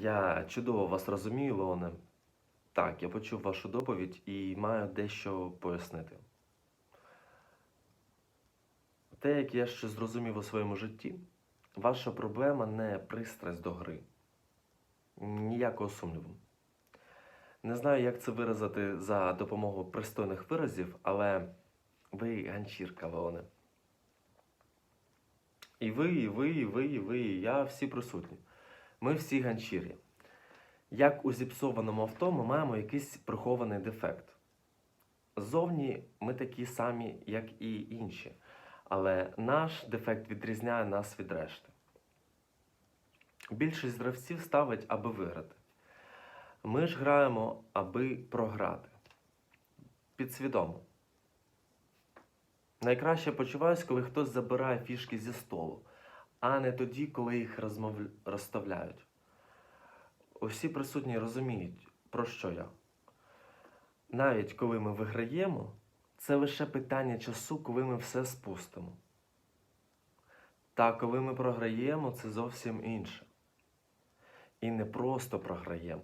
Я чудово вас розумію, Леоне. Так, я почув вашу доповідь і маю дещо пояснити. Те, як я ще зрозумів у своєму житті, ваша проблема не пристрасть до гри. Ніякого сумніву. Не знаю, як це виразити за допомогою пристойних виразів, але ви ганчірка, Леоне. І ви, і ви, і ви, і ви, і я всі присутні. Ми всі ганчір'ї. Як у зіпсованому авто, ми маємо якийсь прихований дефект. Ззовні ми такі самі, як і інші, але наш дефект відрізняє нас від решти. Більшість гравців ставить, аби виграти. Ми ж граємо, аби програти. Підсвідомо. Найкраще почуваюсь, коли хтось забирає фішки зі столу, а не тоді, коли їх розмов... розставляють. Усі присутні розуміють, про що я. Навіть коли ми виграємо, це лише питання часу, коли ми все спустимо. Та коли ми програємо, це зовсім інше. І не просто програємо.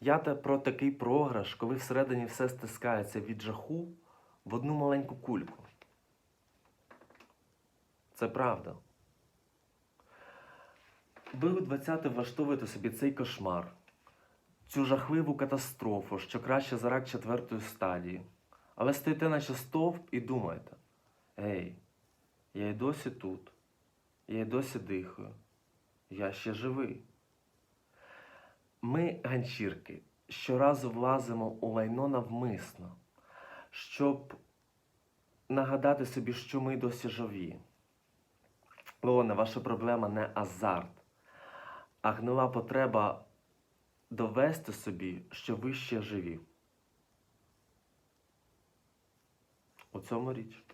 Я та про такий програш, коли всередині все стискається від жаху в одну маленьку кульку. Це правда. Ви у 20 влаштовуєте собі цей кошмар, цю жахливу катастрофу, що краще за рак четвертої стадії. Але стоїте наче стовп і думаєте: Ей, я й досі тут, я й досі дихаю, я ще живий. Ми, ганчірки, щоразу влазимо у лайно навмисно, щоб нагадати собі, що ми досі живі. Леоне, ваша проблема не азарт, а гнила потреба довести собі, що ви ще живі. У цьому річ.